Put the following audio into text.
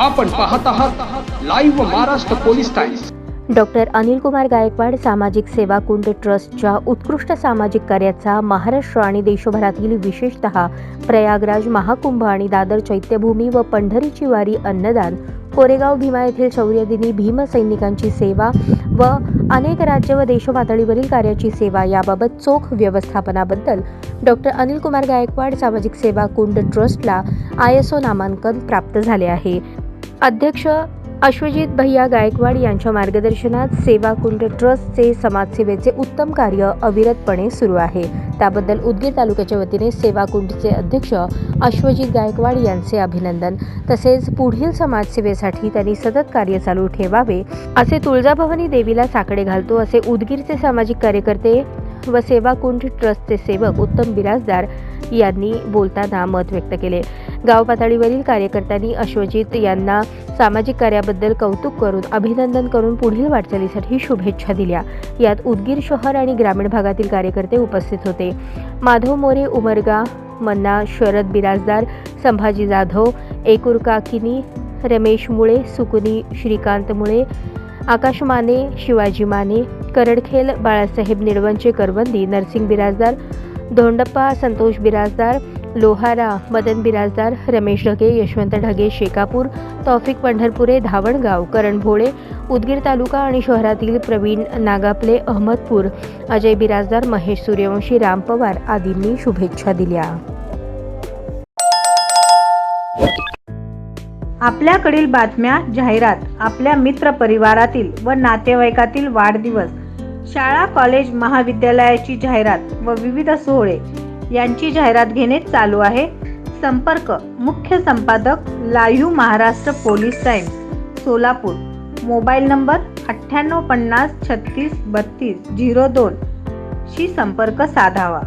आपण पाहत आहात Live Maharashtra Police Times doctor Anil Kumar Gaikwad सामाजिक सेवा कुंड ट्रस्टच्या उत्कृष्ट सामाजिक कार्याचा महाराष्ट्र आणि देशभरातील विशेषतः प्रयागराज महाकुंभ आणि दादर चैत्यभूमी व पंढरीची वारी अन्नदान कोरेगाव भीमा येथील शौर्यदिनी भीमसैनिकांची सेवा व अनेक राज्य व देशपातळीवरील कार्याची सेवा याबाबत चोख व्यवस्थापनाबद्दल डॉक्टर अनिल कुमार गायकवाड सामाजिक सेवा कुंड ट्रस्टला आय एस ओ नामांकन प्राप्त झाले आहे. अध्यक्ष अश्वजित भैया गायकवाड यांच्या मार्गदर्शनात सेवा कुंड ट्रस्टचे समाजसेवेचे उत्तम कार्य अविरतपणे सुरू आहे. त्याबद्दल उदगीर तालुक्याच्या वतीने सेवा कुंडचे अध्यक्ष अश्वजित गायकवाड यांचे अभिनंदन. तसेच पुढील समाजसेवेसाठी त्यांनी सतत कार्य चालू ठेवावे असे तुळजाभवानी देवीला साकडे घालतो असे उदगीरचे सामाजिक कार्यकर्ते व सेवा कुंड ट्रस्टचे सेवक उत्तम बिराजदार यांनी बोलताना मत व्यक्त केले. गाव पातळीवरील कार्यकर्त्यांनी अश्वजित यांना सामाजिक कार्याबद्दल कौतुक करून अभिनंदन करून पुढील वाटचालीसाठी शुभेच्छा दिल्या. यात उदगीर शहर आणि ग्रामीण भागातील कार्यकर्ते उपस्थित होते. माधव मोरे उमरगा मन्ना शरद बिराजदार संभाजी जाधव एकूर काकिनी रमेश मुळे सुकुनी श्रीकांत मुळे आकाश माने शिवाजी माने करडखेल बाळासाहेब निळवंचे करवंदी नरसिंग बिराजदार धोंडप्पा संतोष बिराजदार लोहारा मदन बिराजदार रमेश ढगे यशवंत ढगे शेकापूर तौफिक पंढरपुरे धावणगाव करण भोळे उदगीर तालुका आणि शहरातील प्रवीण नागापले अहमदपूर अजय बिराजदार महेश सूर्यवंशी राम पवार आदींनी शुभेच्छा दिल्या. आपल्याकडील बातम्या जाहिरात आपल्या मित्र परिवारातील व नातेवाईकातील वाढदिवस शाळा कॉलेज महाविद्यालयाची जाहिरात व विविध सोहळे यांची जाहिरात घेणे चालू आहे. संपर्क मुख्य संपादक Live Maharashtra Police Times Solapur. Mobile number अठ्ठ्याण्णव पन्नास छत्तीस बत्तीस झिरो दोन शी संपर्क साधावा.